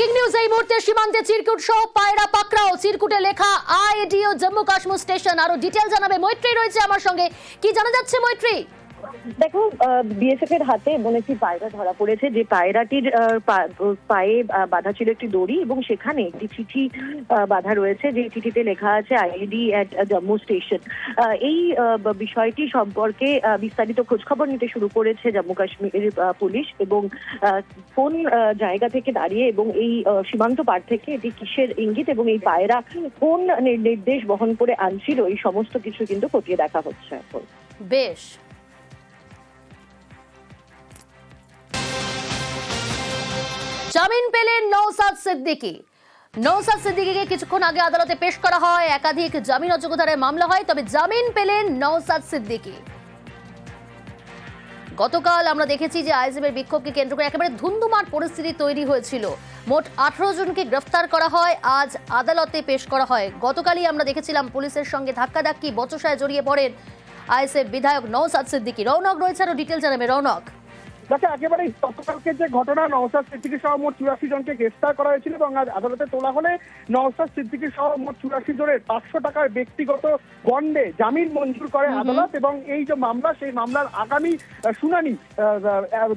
Breaking news, এই মুহূর্তে সীমান্তে চিরকুট সহ পায়রা পাকড়াও। চিরকুটে লেখা আইডিও জম্মু কাশ্মীর স্টেশন। আরও ডিটেল জানাবে মৈত্রী। রয়েছে আমার সঙ্গে। কি জানা যাচ্ছে মৈত্রী? দেখো বিএসএফ এর হাতে এমন একটি পায়রা ধরা পড়েছে যে পায়রাটির পায়ে বাঁধা ছিল একটি দড়ি এবং সেখানে একটি চিঠি বাঁধা রয়েছে যে চিঠিতে লেখা আছে আইডি অ্যাট জম্মু স্টেশন এই বিষয়টি সম্পর্কে বিস্তারিত খোঁজখবর নিতে শুরু করেছে জম্মু কাশ্মীর পুলিশ এবং কোন জায়গা থেকে দাঁড়িয়ে এবং এই সীমান্ত পার থেকে এটি কিসের ইঙ্গিত এবং এই পায়রা কোন নির- নির্দেশ বহন করে আনছিল, এই সমস্ত কিছু কিন্তু খতিয়ে দেখা হচ্ছে এখন। বেশ। জামিন পেলেন নৌসাদ সিদ্দিকী। নৌসাদ সিদ্দিকীকে কিছুক্ষণ আগে আদালতে পেশ করা হয়। একাধিক জামিন অযোগ্যতার মামলা হয়, তবে জামিন পেলেন নৌসাদ সিদ্দিকী। গতকাল আমরা দেখেছি যে আইএসএফের বিক্ষোভকে কেন্দ্র করে একেবারে ধুন্ধুমার পরিস্থিতি তৈরি হয়েছিল। মোট আঠারো জনকে গ্রেফতার করা হয়, আজ আদালতে পেশ করা হয়। গতকালই আমরা দেখেছিলাম পুলিশের সঙ্গে ধাক্কাধাক্কি, বচসায় জড়িয়ে পড়েন আইএসএফ বিধায়ক নৌসাদ সিদ্দিকী। রৌনক রয়েছে আরও ডিটেল জানাবে রৌনক যাতে একেবারে গতকালকে যে ঘটনা নওসাদ সিদ্দিকী সহ মোট চুরাশি জনকে গ্রেফতার করা হয়েছিল এবং আজ আদালতে তোলা হলে নওসাদ সিদ্দিকী সহ মোট চুরাশি জনের পাঁচশো টাকার ব্যক্তিগত বন্ডে জামিন মঞ্জুর করে আদালত এবং এই যে মামলা সেই মামলার আগামী শুনানি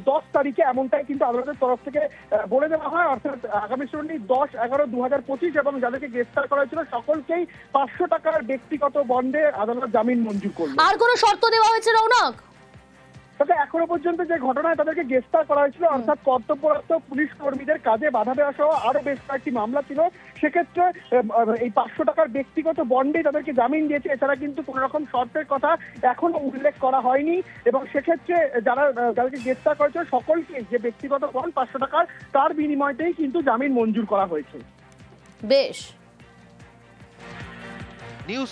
দশ তারিখে এমনটাই কিন্তু আদালতের তরফ থেকে বলে দেওয়া হয়। অর্থাৎ আগামী শুনানি দশ এগারো দু হাজার পঁচিশ এবং যাদেরকে গ্রেফতার করা হয়েছিল সকলকেই পাঁচশো টাকার ব্যক্তিগত বন্ডে আদালত জামিন মঞ্জুর করল। আর কোনো শর্ত দেওয়া হয়েছে রৌনক তবে এখনও পর্যন্ত যে ঘটনায় তাদেরকে গ্রেফতার করা হয়েছিল অর্থাৎ কর্তব্যরত পুলিশ কর্মীদের কাজে বাধা দেওয়া সহ আরও বেশ কয়েকটি মামলা ছিল। সেক্ষেত্রে এই পাঁচশো টাকার ব্যক্তিগত বন্ডে তাদেরকে জামিন দিয়েছে। এছাড়া কিন্তু কোন রকম শর্তের কথা এখনও উল্লেখ করা হয়নি। এবং সেক্ষেত্রে যারা যাদেরকে গ্রেফতার করেছে সকলকে যে ব্যক্তিগত বন্ড পাঁচশো টাকার তার বিনিময়তেই কিন্তু জামিন মঞ্জুর করা হয়েছে। বেশ। নিউজ